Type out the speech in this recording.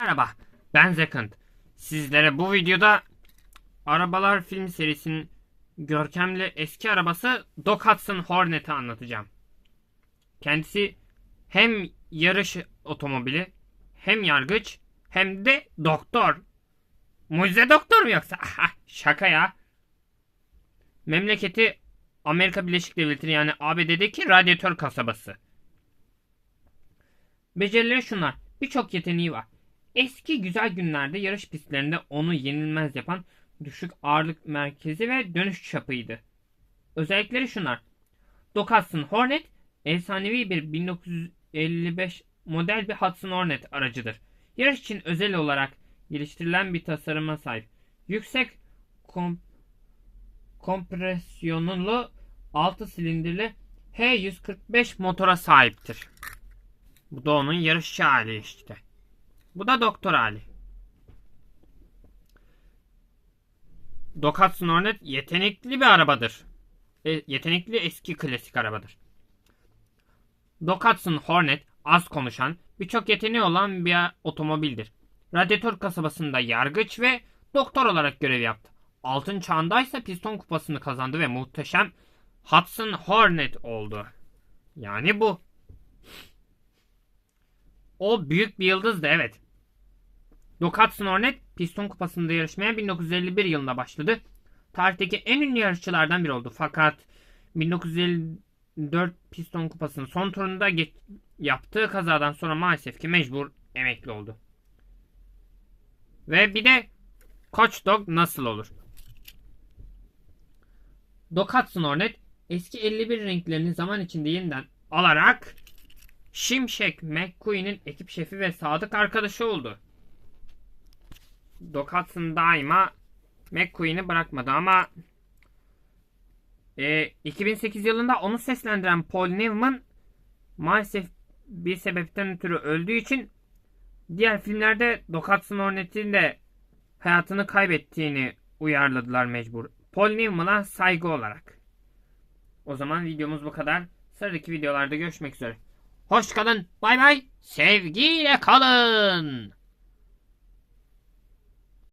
Merhaba, ben Zekant. Sizlere bu videoda Arabalar film serisinin görkemli eski arabası Doc Hudson Hornet'i anlatacağım. Kendisi hem yarış otomobili, hem yargıç, hem de doktor. Mucize doktor mu yoksa? Aha, şaka ya. Memleketi Amerika Birleşik Devletleri yani ABD'deki radyatör kasabası. Becerileri şunlar. Birçok yeteneği var. Eski güzel günlerde yarış pistlerinde onu yenilmez yapan düşük ağırlık merkezi ve dönüş çapıydı. Özellikleri şunlar. Hudson Hornet efsanevi bir 1955 model bir Hudson Hornet aracıdır. Yarış için özel olarak geliştirilen bir tasarıma sahip. Yüksek kom kompresyonlu 6 silindirli H145 motora sahiptir. Bu da onun yarışçı hali işte. Bu da doktor hali. Hudson Hornet yetenekli bir arabadır. E, yetenekli eski klasik arabadır. Hudson Hornet az konuşan, birçok yeteneği olan bir otomobildir. Radyatör kasabasında yargıç ve doktor olarak görev yaptı. Altın çağındaysa piston kupasını kazandı ve muhteşem Hudson Hornet oldu. Yani bu. O büyük bir yıldızdı evet. Hudson Hornet piston kupasında yarışmaya 1951 yılında başladı. Tarihteki en ünlü yarışçılardan biri oldu. Fakat 1954 piston kupasının son turunda geç- yaptığı kazadan sonra maalesef ki mecbur emekli oldu. Ve bir de Koç Dog nasıl olur? Hudson Hornet eski 51 renklerini zaman içinde yeniden alarak Şimşek McQueen'in ekip şefi ve sadık arkadaşı oldu. Hudson daima McQueen'i bırakmadı ama e, 2008 yılında onu seslendiren Paul Newman maalesef bir sebepten ötürü öldüğü için diğer filmlerde Hudson Hornet'in de hayatını kaybettiğini uyarladılar mecbur. Paul Newman'a saygı olarak. O zaman videomuz bu kadar. Sıradaki videolarda görüşmek üzere. Hoş kalın. Bay bay. Sevgiyle kalın.